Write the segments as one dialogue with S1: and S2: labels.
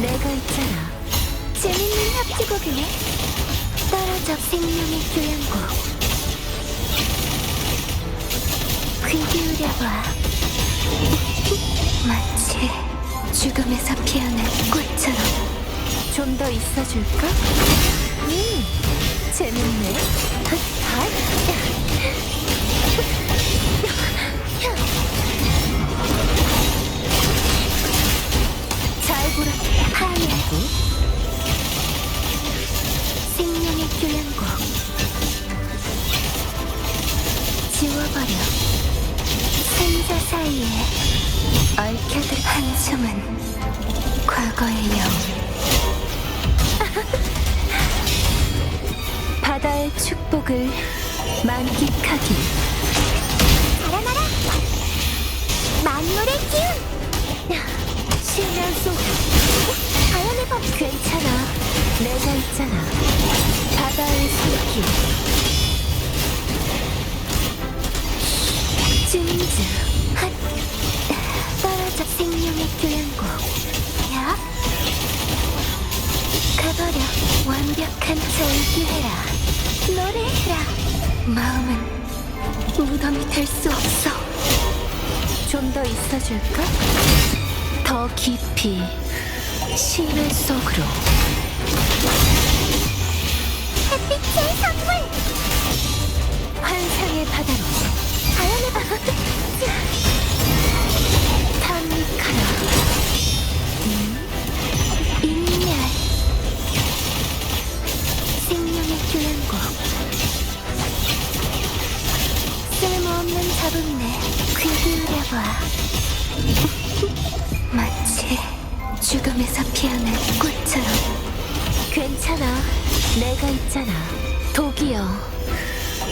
S1: 내가 있잖아.
S2: 재밌는 협주곡이네. 떨어져 생명의 교양곡. 귀 기울여봐. 마치 죽음에서 피어난 꽃처럼.
S1: 좀 더 있어줄까? 음,
S2: 교양곡. 지워버려. 생자 사이에 얽혀들 한숨은 과거의 영.
S1: 바다의 축복을 만끽하길.
S2: 자라나라! 만물의 기운!
S1: 실면 속
S2: 자연의 법
S1: 괜찮아. 내가 있잖아.
S2: 완벽한 절규해라. 노래해라. 마음은 무덤이 될 수 없어.
S1: 좀 더 있어줄까? 더 깊이 심해 속으로
S2: 잡음내 귀 기울여봐 마치 죽음에서 피어난 꽃처럼
S1: 괜찮아. 내가 있잖아. 독이여.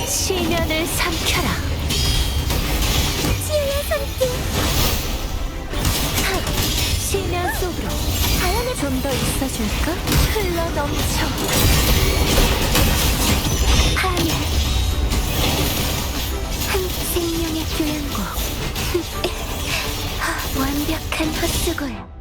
S1: 시면을 삼켜라.
S2: 치유의 손길
S1: 시면 속으로
S2: 자연의
S1: 좀더 있어줄까? 흘러 넘쳐.
S2: 생명의 교양곡 완벽한 헛수고야